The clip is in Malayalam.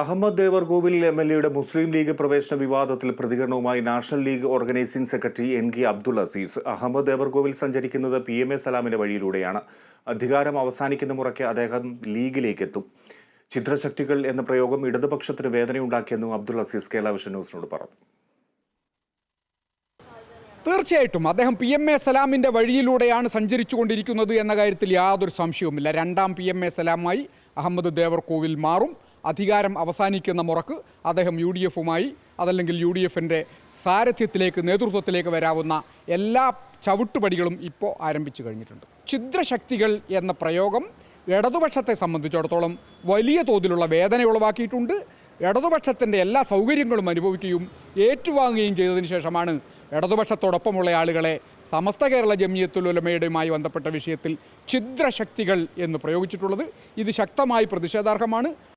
അഹമ്മദ് ദേവർകോവിൽ എം എൽ എയുടെ മുസ്ലിം ലീഗ് പ്രവേശന വിവാദത്തിൽ പ്രതികരണവുമായി national league organising secretary N K Abdul Aziz. Ahmed Devarkovil സഞ്ചരിക്കുന്നത് പി എം എ സലാമിന്റെ വഴിയിലൂടെയാണ്. അധികാരം അവസാനിക്കുന്ന മുറയ്ക്ക് അദ്ദേഹം ലീഗിലേക്ക് എത്തും ചിത്രശക്തികൾ എന്ന പ്രയോഗം ഇടതുപക്ഷത്തിന് വേദനയുണ്ടാക്കിയെന്നും അബ്ദുൾ അസീസ് കേരള വിഷൻ ന്യൂസിനോട് പറഞ്ഞു. തീർച്ചയായിട്ടും അദ്ദേഹം പി എം എ സലാമിന്റെ വഴിയിലൂടെയാണ് സഞ്ചരിച്ചു കൊണ്ടിരിക്കുന്നത് എന്ന കാര്യത്തിൽ യാതൊരു സംശയവുമില്ല. രണ്ടാം പി എം എ സലാമായി അഹമ്മദ് ദേവർകോവിൽ മാറും. അധികാരം അവസാനിക്കുന്ന മുറക്ക് അദ്ദേഹം യു ഡി എഫുമായി അതല്ലെങ്കിൽ യു ഡി എഫിന്റെ സാരഥ്യത്തിലേക്ക് നേതൃത്വത്തിലേക്ക് വരാവുന്ന എല്ലാ ചവിട്ടുപടികളും ഇപ്പോൾ ആരംഭിച്ചു കഴിഞ്ഞിട്ടുണ്ട്. ഛിദ്രശക്തികൾ എന്ന പ്രയോഗം ഇടതുപക്ഷത്തെ സംബന്ധിച്ചിടത്തോളം വലിയ തോതിലുള്ള വേദന ഉളവാക്കിയിട്ടുണ്ട്. ഇടതുപക്ഷത്തിന്റെ എല്ലാ സൗകര്യങ്ങളും അനുഭവിക്കുകയും ഏറ്റുവാങ്ങുകയും ചെയ്തതിന് ശേഷമാണ് ഇടതുപക്ഷത്തോടൊപ്പമുള്ള ആളുകളെ സമസ്ത കേരള ജമിയത്തുൽ ഉലമയുടെയുമായി ബന്ധപ്പെട്ട വിഷയത്തിൽ ഛിദ്രശക്തികൾ എന്ന് പ്രയോഗിച്ചിട്ടുള്ളത്. ഇത് ശക്തമായി പ്രതിഷേധാർഹമാണ്.